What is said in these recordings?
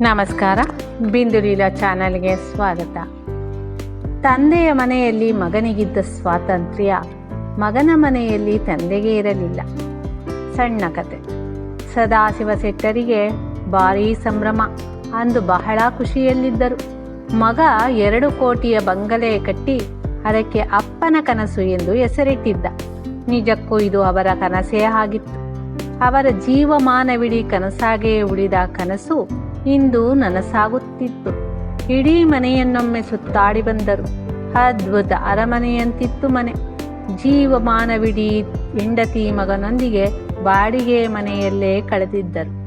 ನಮಸ್ಕಾರ. ಬಿಂದುಲೀಲಾ ಚಾನಲ್ಗೆ ಸ್ವಾಗತ. ತಂದೆಯ ಮನೆಯಲ್ಲಿ ಮಗನಿಗಿದ್ದ ಸ್ವಾತಂತ್ರ್ಯ ಮಗನ ಮನೆಯಲ್ಲಿ ತಂದೆಗೆ ಇರಲಿಲ್ಲ. ಸಣ್ಣ ಕತೆ. ಸದಾಶಿವ ಶೆಟ್ಟರಿಗೆ ಭಾರೀ ಸಂಭ್ರಮ, ಅಂದು ಬಹಳ ಖುಷಿಯಲ್ಲಿದ್ದರು. ಮಗ ಎರಡು ಕೋಟಿಯ ಬಂಗಲೆ ಕಟ್ಟಿ ಅದಕ್ಕೆ ಅಪ್ಪನ ಕನಸು ಎಂದು ಹೆಸರಿಟ್ಟಿದ್ದ. ನಿಜಕ್ಕೂ ಇದು ಅವರ ಕನಸೇ ಆಗಿತ್ತು. ಅವರ ಜೀವಮಾನವಿಡೀ ಕನಸಾಗೇ ಉಳಿದ ಕನಸು ಇಂದು ನನಸಾಗುತ್ತಿತ್ತು. ಇಡೀ ಮನೆಯನ್ನೊಮ್ಮೆ ಸುತ್ತಾಡಿ ಬಂದರು. ಅದ್ಭುತ ಅರಮನೆಯಂತಿತ್ತು ಮನೆ. ಜೀವಮಾನವಿಡೀ ಹೆಂಡತಿ ಮಗನೊಂದಿಗೆ ಬಾಡಿಗೆ ಮನೆಯಲ್ಲೇ ಕಳೆದಿದ್ದರು.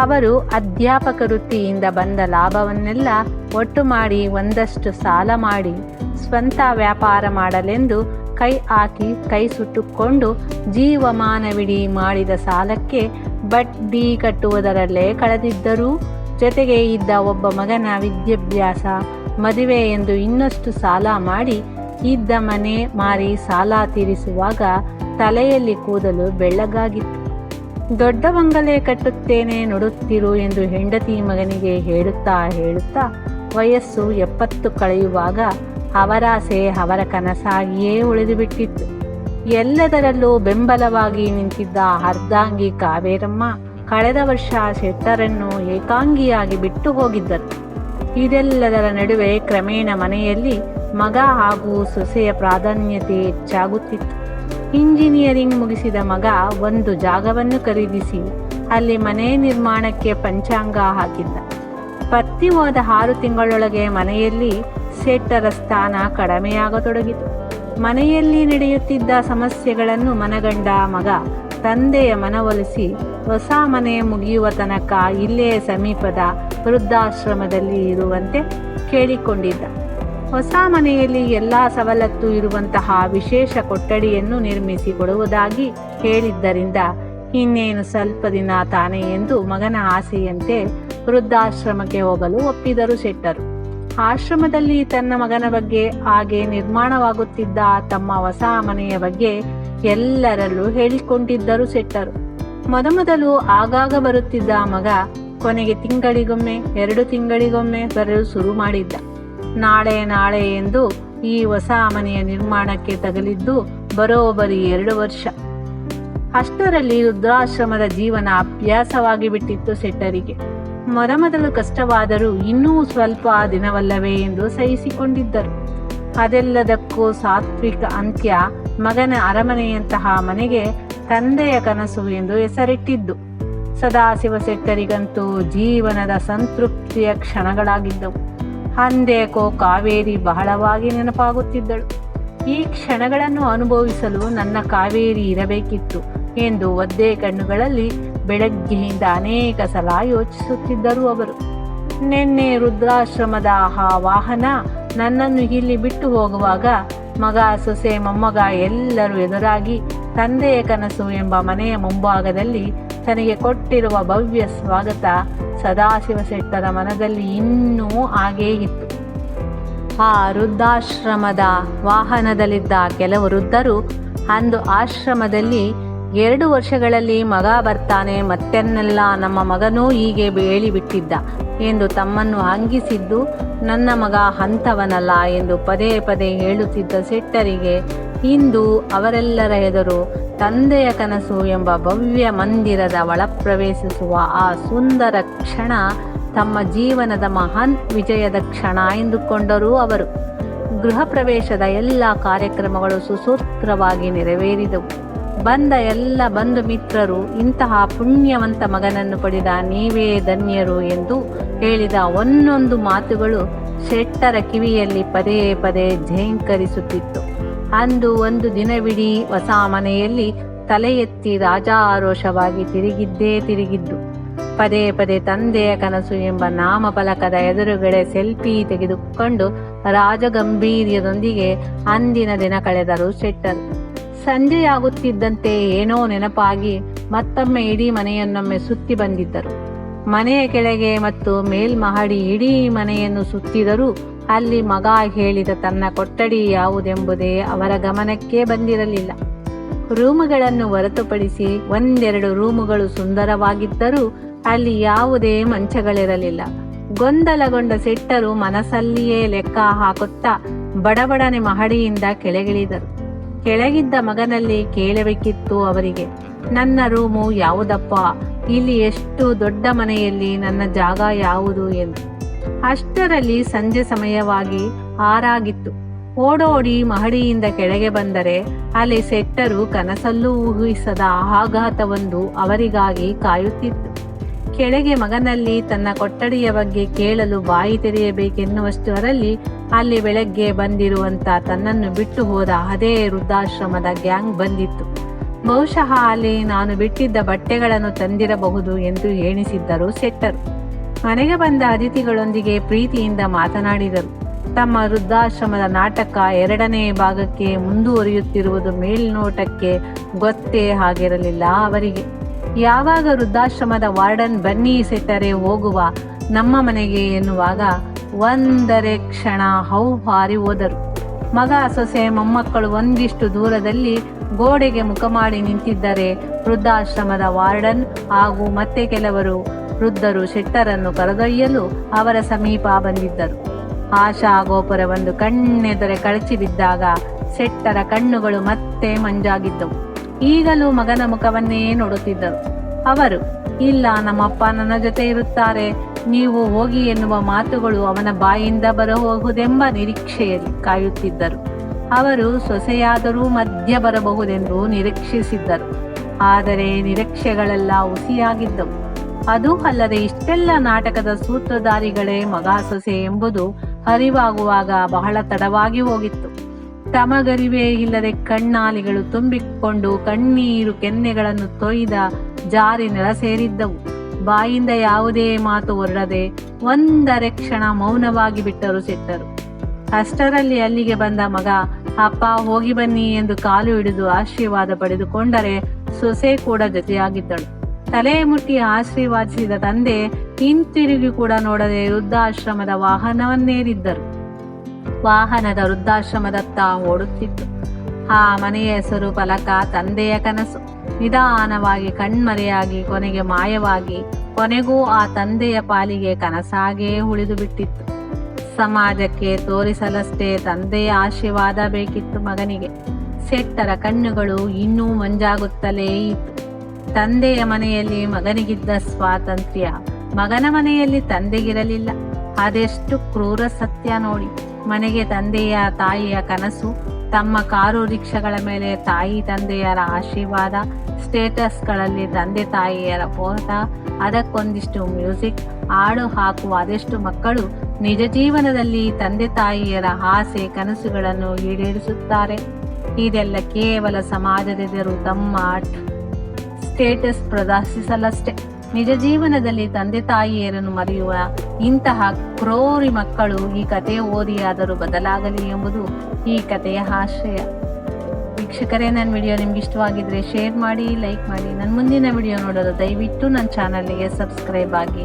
ಅವರು ಅಧ್ಯಾಪಕ ವೃತ್ತಿಯಿಂದ ಬಂದ ಲಾಭವನ್ನೆಲ್ಲ ಒಟ್ಟು ಮಾಡಿ ಒಂದಷ್ಟು ಸಾಲ ಮಾಡಿ ಸ್ವಂತ ವ್ಯಾಪಾರ ಮಾಡಲೆಂದು ಕೈ ಹಾಕಿ ಕೈ ಸುಟ್ಟುಕೊಂಡು ಜೀವಮಾನವಿಡೀ ಮಾಡಿದ ಸಾಲಕ್ಕೆ ಬಡ್ಡಿ ಕಟ್ಟುವುದರಲ್ಲೇ ಕಳೆದಿದ್ದರೂ. ಜೊತೆಗೆ ಇದ್ದ ಒಬ್ಬ ಮಗನ ವಿದ್ಯಾಭ್ಯಾಸ, ಮದುವೆ ಎಂದು ಇನ್ನಷ್ಟು ಸಾಲ ಮಾಡಿ ಇದ್ದ ಮನೆ ಮಾರಿ ಸಾಲ ತೀರಿಸುವಾಗ ತಲೆಯಲ್ಲಿ ಕೂದಲು ಬೆಳ್ಳಗಾಗಿತ್ತು. ದೊಡ್ಡ ಬಂಗಲೆ ಕಟ್ಟುತ್ತೇನೆ, ನೋಡುತ್ತಿರು ಎಂದು ಹೆಂಡತಿ ಮಗನಿಗೆ ಹೇಳುತ್ತಾ ಹೇಳುತ್ತಾ ವಯಸ್ಸು ಎಪ್ಪತ್ತು ಕಳೆಯುವಾಗ ಅವರಾಸೆ ಅವರ ಕನಸಾಗಿಯೇ ಉಳಿದುಬಿಟ್ಟಿತ್ತು. ಎಲ್ಲದರಲ್ಲೂ ಬೆಂಬಲವಾಗಿ ನಿಂತಿದ್ದ ಅರ್ಧಾಂಗಿ ಕಾವೇರಮ್ಮ ಕಳೆದ ವರ್ಷ ಶೆಟ್ಟರನ್ನು ಏಕಾಂಗಿಯಾಗಿ ಬಿಟ್ಟು ಹೋಗಿದ್ದರು. ಇದೆಲ್ಲದರ ನಡುವೆ ಕ್ರಮೇಣ ಮನೆಯಲ್ಲಿ ಮಗ ಹಾಗೂ ಸೊಸೆಯ ಪ್ರಾಧಾನ್ಯತೆ ಹೆಚ್ಚಾಗುತ್ತಿತ್ತು. ಇಂಜಿನಿಯರಿಂಗ್ ಮುಗಿಸಿದ ಮಗ ಒಂದು ಜಾಗವನ್ನು ಖರೀದಿಸಿ ಅಲ್ಲಿ ಮನೆ ನಿರ್ಮಾಣಕ್ಕೆ ಪಂಚಾಂಗ ಹಾಕಿದ್ದ. ಪತ್ತಿ ಹೋದ ಆರು ತಿಂಗಳೊಳಗೆ ಮನೆಯಲ್ಲಿ ಶೆಟ್ಟರ ಸ್ಥಾನ ಕಡಿಮೆಯಾಗತೊಡಗಿತು. ಮನೆಯಲ್ಲಿ ನಡೆಯುತ್ತಿದ್ದ ಸಮಸ್ಯೆಗಳನ್ನು ಮನಗಂಡ ಮಗ ತಂದೆಯ ಮನವೊಲಿಸಿ ಹೊಸ ಮನೆ ಮುಗಿಯುವ ತನಕ ಇಲ್ಲೇ ಸಮೀಪದ ವೃದ್ಧಾಶ್ರಮದಲ್ಲಿ ಇರುವಂತೆ ಕೇಳಿಕೊಂಡಿದ್ದ. ಹೊಸ ಮನೆಯಲ್ಲಿ ಎಲ್ಲ ಸವಲತ್ತು ಇರುವಂತಹ ವಿಶೇಷ ಕೊಠಡಿಯನ್ನು ನಿರ್ಮಿಸಿ ಕೊಡುವುದಾಗಿ ಹೇಳಿದ್ದರಿಂದ ಇನ್ನೇನು ಸ್ವಲ್ಪ ದಿನ ತಾನೇ ಎಂದು ಮಗನ ಆಸೆಯಂತೆ ವೃದ್ಧಾಶ್ರಮಕ್ಕೆ ಹೋಗಲು ಒಪ್ಪಿದರು ಶೆಟ್ಟರು. ಆಶ್ರಮದಲ್ಲಿ ತನ್ನ ಮಗನ ಬಗ್ಗೆ ಹಾಗೆ ನಿರ್ಮಾಣವಾಗುತ್ತಿದ್ದ ತಮ್ಮ ಹೊಸ ಮನೆಯ ಬಗ್ಗೆ ಎಲ್ಲರಲ್ಲೂ ಹೇಳಿಕೊಂಡಿದ್ದರು ಶೆಟ್ಟರು. ಮೊದಮೊದಲು ಆಗಾಗ ಬರುತ್ತಿದ್ದ ಮಗ ಕೊನೆಗೆ ತಿಂಗಳಿಗೊಮ್ಮೆ, ಎರಡು ತಿಂಗಳಿಗೊಮ್ಮೆ ಬರಲು ಶುರು ಮಾಡಿದ್ದ. ನಾಳೆ ನಾಳೆ ಎಂದು ಈ ಹೊಸ ಮನೆಯ ನಿರ್ಮಾಣಕ್ಕೆ ತಗಲಿದ್ದು ಬರೋಬ್ಬರಿ ಎರಡು ವರ್ಷ. ಅಷ್ಟರಲ್ಲಿ ರುದ್ರಾಶ್ರಮದ ಜೀವನ ಅಭ್ಯಾಸವಾಗಿ ಬಿಟ್ಟಿತ್ತು ಸೆಟ್ಟರಿಗೆ ಮೊದಮೊದಲು ಕಷ್ಟವಾದರೂ ಇನ್ನೂ ಸ್ವಲ್ಪ ದಿನವಲ್ಲವೇ ಎಂದು ಸಹಿಸಿಕೊಂಡಿದ್ದರು. ಅದೆಲ್ಲದಕ್ಕೂ ಸಾತ್ವಿಕ ಅಂತ್ಯ ಮಗನ ಅರಮನೆಯಂತಹ ಮನೆಗೆ ತಂದೆಯ ಕನಸು ಎಂದು ಹೆಸರಿಟ್ಟಿದ್ದು. ಸದಾಶಿವ ಶೆಟ್ಟರಿಗಂತೂ ಜೀವನದ ಸಂತೃಪ್ತಿಯ ಕ್ಷಣಗಳಾಗಿದ್ದವು. ಅಂದೇಕೋ ಕಾವೇರಿ ಬಹಳವಾಗಿ ನೆನಪಾಗುತ್ತಿದ್ದಳು. ಈ ಕ್ಷಣಗಳನ್ನು ಅನುಭವಿಸಲು ನನ್ನ ಕಾವೇರಿ ಇರಬೇಕಿತ್ತು ಎಂದು ಒದ್ದೆ ಕಣ್ಣುಗಳಲ್ಲಿ ಬೆಳಗ್ಗೆಯಿಂದ ಅನೇಕ ಸಲ ಯೋಚಿಸುತ್ತಿದ್ದರು ಅವರು. ನಿನ್ನೆ ರುದ್ರಾಶ್ರಮದ ಆ ವಾಹನ ನನ್ನನ್ನು ಇಲ್ಲಿ ಬಿಟ್ಟು ಹೋಗುವಾಗ ಮಗ, ಸೊಸೆ, ಮೊಮ್ಮಗ ಎಲ್ಲರೂ ಎದುರಾಗಿ ತಂದೆಯ ಕನಸು ಎಂಬ ಮನೆಯ ಮುಂಭಾಗದಲ್ಲಿ ತನಗೆ ಕೊಟ್ಟಿರುವ ಭವ್ಯ ಸ್ವಾಗತ ಸದಾಶಿವ ಶೆಟ್ಟರ ಮನದಲ್ಲಿ ಇನ್ನೂ ಹಾಗೇ ಇತ್ತು. ಆ ವೃದ್ಧಾಶ್ರಮದ ವಾಹನದಲ್ಲಿದ್ದ ಕೆಲವು ವೃದ್ಧರು ಅಂದು ಆಶ್ರಮದಲ್ಲಿ ಎರಡು ವರ್ಷಗಳಲ್ಲಿ ಮಗ ಬರ್ತಾನೆ ಮತ್ತೆನ್ನೆಲ್ಲ ನಮ್ಮ ಮಗನೂ ಹೀಗೆ ಹೇಳಿಬಿಟ್ಟಿದ್ದ ಎಂದು ತಮ್ಮನ್ನು ಹಂಗಿಸಿದ್ದು, ನನ್ನ ಮಗ ಹಂತವನಲ್ಲ ಎಂದು ಪದೇ ಪದೇ ಹೇಳುತ್ತಿದ್ದ ಸೆಟ್ಟರಿಗೆ ಇಂದು ಅವರೆಲ್ಲರ ಎದುರು ತಂದೆಯ ಕನಸು ಎಂಬ ಭವ್ಯ ಮಂದಿರದ ಒಳಪ್ರವೇಶಿಸುವ ಆ ಸುಂದರ ಕ್ಷಣ ತಮ್ಮ ಜೀವನದ ಮಹಾನ್ ವಿಜಯದ ಕ್ಷಣ ಎಂದುಕೊಂಡರೂ ಅವರು. ಗೃಹ ಪ್ರವೇಶದ ಎಲ್ಲ ಕಾರ್ಯಕ್ರಮಗಳು ಸುಸೂತ್ರವಾಗಿ ನೆರವೇರಿದವು. ಬಂದ ಎಲ್ಲ ಬಂಧು ಮಿತ್ರರು ಇಂತಹ ಪುಣ್ಯವಂತ ಮಗನನ್ನು ಪಡೆದ ನೀವೇ ಧನ್ಯರು ಎಂದು ಹೇಳಿದ ಒಂದೊಂದು ಮಾತುಗಳು ಶೆಟ್ಟರ ಕಿವಿಯಲ್ಲಿ ಪದೇ ಪದೇ ಝೇಂಕರಿಸುತ್ತಿತ್ತು. ಅಂದು ಒಂದು ದಿನವಿಡೀ ಹೊಸ ಮನೆಯಲ್ಲಿ ತಲೆ ಎತ್ತಿ ರಾಜಾರೋಷವಾಗಿ ತಿರುಗಿದ್ದೇ ತಿರುಗಿದ್ದು. ಪದೇ ಪದೇ ತಂದೆಯ ಕನಸು ಎಂಬ ನಾಮಫಲಕದ ಎದುರುಗಡೆ ಸೆಲ್ಫಿ ತೆಗೆದುಕೊಂಡು ರಾಜಗಂಭೀರ್ಯದೊಂದಿಗೆ ಅಂದಿನ ದಿನ ಕಳೆದರು ಶೆಟ್ಟರ್. ಸಂಜೆಯಾಗುತ್ತಿದ್ದಂತೆ ಏನೋ ನೆನಪಾಗಿ ಮತ್ತೊಮ್ಮೆ ಇಡೀ ಮನೆಯನ್ನೊಮ್ಮೆ ಸುತ್ತಿ ಬಂದಿದ್ದರು. ಮನೆಯ ಕೆಳಗೆ ಮತ್ತು ಮೇಲ್ಮಹಡಿ ಇಡೀ ಮನೆಯನ್ನು ಸುತ್ತಿದರೂ ಅಲ್ಲಿ ಮಗ ಹೇಳಿದ ತನ್ನ ಕೊಠಡಿ ಯಾವುದೆಂಬುದೇ ಅವರ ಗಮನಕ್ಕೆ ಬಂದಿರಲಿಲ್ಲ. ರೂಮುಗಳನ್ನು ಹೊರತುಪಡಿಸಿ ಒಂದೆರಡು ರೂಮುಗಳು ಸುಂದರವಾಗಿದ್ದರೂ ಅಲ್ಲಿ ಯಾವುದೇ ಮಂಚಗಳಿರಲಿಲ್ಲ. ಗೊಂದಲಗೊಂಡ ಸೆಟ್ಟರು ಮನಸ್ಸಲ್ಲಿಯೇ ಲೆಕ್ಕ ಹಾಕುತ್ತಾ ಬಡಬಡನೆ ಮಹಡಿಯಿಂದ ಕೆಳಗಿಳಿದರು. ಕೆಳಗಿದ್ದ ಮಗನಲ್ಲಿ ಕೇಳಬೇಕಿತ್ತು ಅವರಿಗೆ, ನನ್ನ ರೂಮು ಯಾವುದಪ್ಪ? ಇಲ್ಲಿ ಎಷ್ಟು ದೊಡ್ಡ ಮನೆಯಲ್ಲಿ ನನ್ನ ಜಾಗ ಯಾವುದು ಎಂದು. ಅಷ್ಟರಲ್ಲಿ ಸಂಜೆ ಸಮಯವಾಗಿ ಆರಾಗಿತ್ತು ಓಡೋಡಿ ಮಹಡಿಯಿಂದ ಕೆಳಗೆ ಬಂದರೆ ಅಲ್ಲಿ ಸೆಟ್ಟರು ಕನಸಲ್ಲೂ ಊಹಿಸದ ಆಘಾತವೊಂದು ಅವರಿಗಾಗಿ ಕಾಯುತ್ತಿತ್ತು. ಕೆಳಗೆ ಮಗನಲ್ಲಿ ತನ್ನ ಕೊಠಡಿಯ ಬಗ್ಗೆ ಕೇಳಲು ಬಾಯಿ ತೆರೆಯಬೇಕೆನ್ನುವಷ್ಟರಲ್ಲಿ ಅಲ್ಲಿ ಬೆಳಗ್ಗೆ ಬಂದಿರುವಂತ ತನ್ನನ್ನು ಬಿಟ್ಟು ಹೋದ ಅದೇ ವೃದ್ಧಾಶ್ರಮದ ಗ್ಯಾಂಗ್ ಬಂದಿತ್ತು. ಬಹುಶಃ ಅಲ್ಲಿ ನಾನು ಬಿಟ್ಟಿದ್ದ ಬಟ್ಟೆಗಳನ್ನು ತಂದಿರಬಹುದು ಎಂದು ಎಣಿಸಿದ್ದರು ಸೆಟ್ಟರ್ ಮನೆಗೆ ಬಂದ ಅತಿಥಿಗಳೊಂದಿಗೆ ಪ್ರೀತಿಯಿಂದ ಮಾತನಾಡಿದರು. ತಮ್ಮ ವೃದ್ಧಾಶ್ರಮದ ನಾಟಕ ಎರಡನೇ ಭಾಗಕ್ಕೆ ಮುಂದುವರಿಯುತ್ತಿರುವುದು ಮೇಲ್ನೋಟಕ್ಕೆ ಗೊತ್ತೇ ಆಗಿರಲಿಲ್ಲ ಅವರಿಗೆ. ಯಾವಾಗ ವೃದ್ಧಾಶ್ರಮದ ವಾರ್ಡನ್ ಬನ್ನಿ ಸೆಟ್ಟರೆ ಹೋಗುವ ನಮ್ಮ ಮನೆಗೆ ಎನ್ನುವಾಗ ಒಂದರೆ ಕ್ಷಣ ಹೌಹಾರಿ ಹೋದರು. ಮಗ ಸೊಸೆ ಮೊಮ್ಮಕ್ಕಳು ಒಂದಿಷ್ಟು ದೂರದಲ್ಲಿ ಗೋಡೆಗೆ ಮುಖ ಮಾಡಿ ನಿಂತಿದ್ದರೆ ವೃದ್ಧಾಶ್ರಮದ ವಾರ್ಡನ್ ಹಾಗೂ ಮತ್ತೆ ಕೆಲವರು ವೃದ್ಧರು ಶೆಟ್ಟರನ್ನು ಕರೆದೊಯ್ಯಲು ಅವರ ಸಮೀಪ ಬಂದಿದ್ದರು. ಆಶಾ ಗೋಪುರವೊಂದು ಕಣ್ಣೆದರೆ ಕಳಚಿ ಬಿದ್ದಾಗ ಶೆಟ್ಟರ ಕಣ್ಣುಗಳು ಮತ್ತೆ ಮಂಜಾಗಿದ್ದವು. ಈಗಲೂ ಮಗನ ಮುಖವನ್ನೇ ನೋಡುತ್ತಿದ್ದರು. ಅವರು, ಇಲ್ಲ, ನಮ್ಮಪ್ಪ ನನ್ನ ಜೊತೆ ಇರುತ್ತಾರೆ. ನೀವು ಹೋಗಿ ಎನ್ನುವ ಮಾತುಗಳು ಅವನ ಬಾಯಿಂದ ಬರಬಹುದೆಂಬ ನಿರೀಕ್ಷೆಯಲ್ಲಿ ಕಾಯುತ್ತಿದ್ದರು. ಅವರು ಸೊಸೆಯಾದರೂ ಮಧ್ಯ ಬರಬಹುದೆಂದು ನಿರೀಕ್ಷಿಸಿದ್ದರು. ಆದರೆ ನಿರೀಕ್ಷೆಗಳೆಲ್ಲ ಹುಸಿಯಾಗಿದ್ದವು. ಅದು ಅಲ್ಲದೆ ಇಷ್ಟೆಲ್ಲ ನಾಟಕದ ಸೂತ್ರಧಾರಿಗಳೇ ಮಗ ಸೊಸೆ ಎಂಬುದು ಅರಿವಾಗುವಾಗ ಬಹಳ ತಡವಾಗಿ ಹೋಗಿತ್ತು. ತಮಗರಿವೇ ಇಲ್ಲದೆ ಕಣ್ಣಾಲಿಗಳು ತುಂಬಿಕೊಂಡು ಕಣ್ಣೀರು ಕೆನ್ನೆಗಳನ್ನು ತೊಯ್ದ ಜಾರಿ ನೆಲ ಸೇರಿದ್ದವು. ಬಾಯಿಂದ ಯಾವುದೇ ಮಾತು ಹೊರಡದೆ ಒಂದರೆ ಕ್ಷಣ ಮೌನವಾಗಿ ಬಿಟ್ಟರು ಸಿಟ್ಟರು. ಅಷ್ಟರಲ್ಲಿ ಅಲ್ಲಿಗೆ ಬಂದ ಮಗ ಅಪ್ಪ, ಹೋಗಿ ಬನ್ನಿ ಎಂದು ಕಾಲು ಹಿಡಿದು ಆಶೀರ್ವಾದ ಪಡೆದುಕೊಂಡರೆ ಸೊಸೆ ಕೂಡ ಜೊತೆಯಾಗಿದ್ದಳು ತಲೆ ಮುಟ್ಟಿ ಆಶೀರ್ವಾದಿಸಿದ ತಂದೆ ಹಿಂತಿರುಗಿ ಕೂಡ ನೋಡದೆ ವೃದ್ಧಾಶ್ರಮದ ವಾಹನವನ್ನೇರಿದ್ದರು. ವಾಹನದ ವೃದ್ಧಾಶ್ರಮದತ್ತ ಓಡುತ್ತಿತ್ತು. ಆ ಮನೆಯ ಹೆಸರು ಫಲಕ ತಂದೆಯ ಕನಸು. ನಿಧಾನವಾಗಿ ಕಣ್ಮರೆಯಾಗಿ ಕೊನೆಗೆ ಮಾಯವಾಗಿ ಕೊನೆಗೂ ಆ ತಂದೆಯ ಪಾಲಿಗೆ ಕನಸಾಗೇ ಉಳಿದು ಬಿಟ್ಟಿತ್ತು ಸಮಾಜಕ್ಕೆ ತೋರಿಸಲಷ್ಟೇ ತಂದೆಯ ಆಶೀರ್ವಾದ ಬೇಕಿತ್ತು ಮಗನಿಗೆ. ಸೆಟ್ಟರ ಕಣ್ಣುಗಳು ಇನ್ನೂ ಮಂಜಾಗುತ್ತಲೇ ಇತ್ತು. ತಂದೆಯ ಮನೆಯಲ್ಲಿ ಮಗನಿಗಿದ್ದ ಸ್ವಾತಂತ್ರ್ಯ ಮಗನ ಮನೆಯಲ್ಲಿ ತಂದೆಗಿರಲಿಲ್ಲ. ಅದೆಷ್ಟು ಕ್ರೂರ ಸತ್ಯ ನೋಡಿ. ಮನೆಗೆ ತಂದೆಯ ತಾಯಿಯ ಕನಸು, ತಮ್ಮ ಕಾರು ರಿಕ್ಷಾಗಳ ಮೇಲೆ ತಾಯಿ ತಂದೆಯರ ಆಶೀರ್ವಾದ ಸ್ಟೇಟಸ್ಗಳಲ್ಲಿ ತಂದೆ ತಾಯಿಯರ ಫೋಟ, ಅದಕ್ಕೊಂದಿಷ್ಟು ಮ್ಯೂಸಿಕ್ ಹಾಡು ಹಾಕುವ ಅದೆಷ್ಟು ಮಕ್ಕಳು ನಿಜ ಜೀವನದಲ್ಲಿ ತಂದೆ ತಾಯಿಯರ ಆಸೆ ಕನಸುಗಳನ್ನು ಈಡೇರಿಸುತ್ತಾರೆ. ಇದೆಲ್ಲ ಕೇವಲ ಸಮಾಜದೆದುರು ತಮ್ಮ ಸ್ಟೇಟಸ್ ಪ್ರದರ್ಶಿಸಲಷ್ಟೇ. ನಿಜ ಜೀವನದಲ್ಲಿ ತಂದೆ ತಾಯಿಯರನ್ನು ಮರೆಯುವ ಇಂತಹ ಕ್ರೋರಿ ಮಕ್ಕಳು ಈ ಕಥೆ ಓದಿಯಾದರೂ ಬದಲಾಗಲಿ ಎಂಬುದು ಈ ಕಥೆಯ ಆಶಯ. ವೀಕ್ಷಕರೇ, ನನ್ನ ವಿಡಿಯೋ ನಿಮ್ಗೆ ಇಷ್ಟವಾಗಿದ್ರೆ ಶೇರ್ ಮಾಡಿ, ಲೈಕ್ ಮಾಡಿ. ನನ್ನ ಮುಂದಿನ ವಿಡಿಯೋ ನೋಡಲು ದಯವಿಟ್ಟು ನನ್ನ ಚಾನಲ್ಗೆ ಸಬ್ಸ್ಕ್ರೈಬ್ ಆಗಿ.